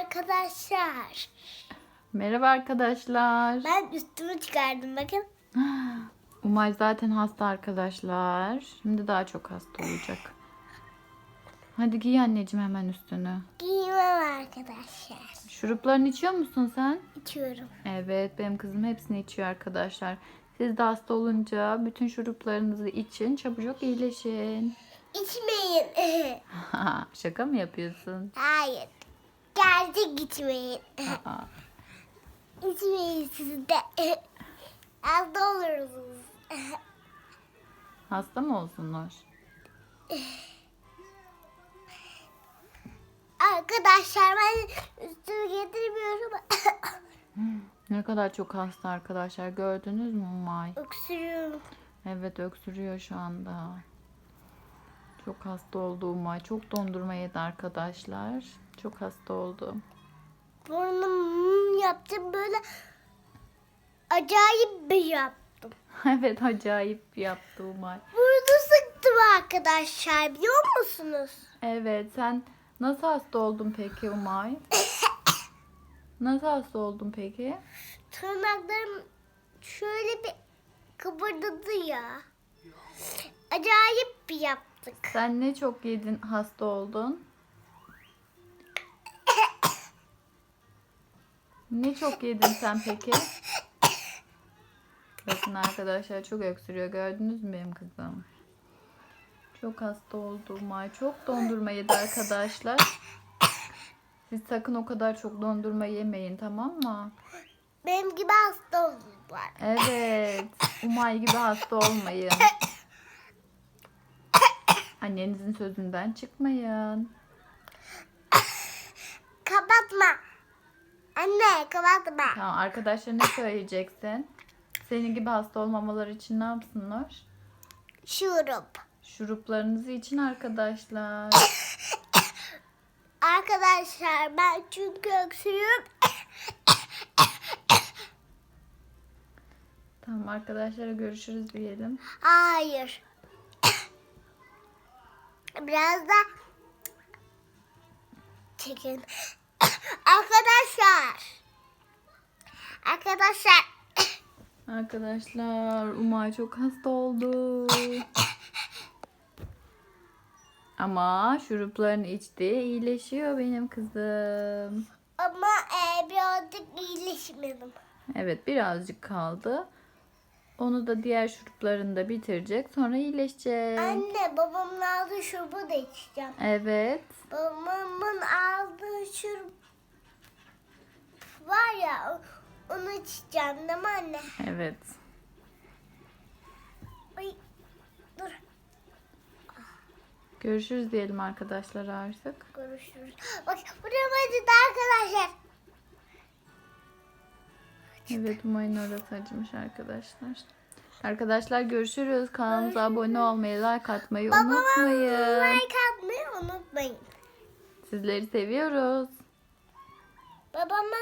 Arkadaşlar Merhaba arkadaşlar. ben üstümü çıkardım bakın. Umay zaten hasta arkadaşlar. Şimdi daha çok hasta olacak. Hadi giy anneciğim hemen üstünü. Giymem arkadaşlar. Şuruplarını içiyor musun sen? İçiyorum. Evet benim kızım hepsini içiyor arkadaşlar. Siz de hasta olunca bütün şuruplarınızı için çabucak iyileşin. İçmeyin. Şaka mı yapıyorsun? Hayır. Gerçek içmeyin. Aa, İçmeyin siz de. Hasta olursunuz. hasta mı olsunlar? Arkadaşlar ben üstümü getirmiyorum. Ne kadar çok hasta arkadaşlar gördünüz mü Umay? Öksürüyorum. Evet öksürüyor şu anda. Çok hasta oldu Umay. Çok dondurma yedi arkadaşlar. Çok hasta oldu. Burnum yaptım böyle acayip bir yaptım. evet acayip yaptı Umay. Burada sıktım arkadaşlar biliyor musunuz? Evet sen nasıl hasta oldun peki Umay? Nasıl hasta oldun peki? Tırnaklarım şöyle bir kıpırdadı ya. Acayip bir yaptık. Sen ne çok yedin hasta oldun? Ne çok yedin sen peki? Bakın arkadaşlar çok öksürüyor. Gördünüz mü benim kızım? Çok hasta oldu Umay. Çok dondurma yedi arkadaşlar. Siz sakın o kadar çok dondurma yemeyin tamam mı? Benim gibi hasta oldular. Evet. Umay gibi hasta olmayın. Annenizin sözünden çıkmayın. Kapatma. Anne kapatma. Tamam arkadaşlar ne söyleyeceksin? Senin gibi hasta olmamaları için ne yapsınlar? Şurup. Şuruplarınızı için arkadaşlar. Arkadaşlar ben çünkü öksürüyorum. Tamam arkadaşlara görüşürüz diyelim. Hayır. Biraz da çekin. Arkadaşlar. Arkadaşlar. Arkadaşlar Umay çok hasta oldu. Ama şuruplarını içti. iyileşiyor benim kızım. Ama e, birazcık iyileşmedim. Evet birazcık kaldı. Onu da diğer şuruplarını da bitirecek. Sonra iyileşecek. Anne babamın aldığı şurubu da içeceğim. Evet. Babamın aldığı şurup var ya onu içeceğim değil mi anne? Evet. Ay, dur Görüşürüz diyelim arkadaşlar artık. görüşürüz. Bak buraya acıdı arkadaşlar. Evet Umay'ın orası acımış arkadaşlar. Arkadaşlar görüşürüz. Kanalımıza abone olmayı, like atmayı unutmayın. Like atmayı unutmayın. Sizleri seviyoruz. Babama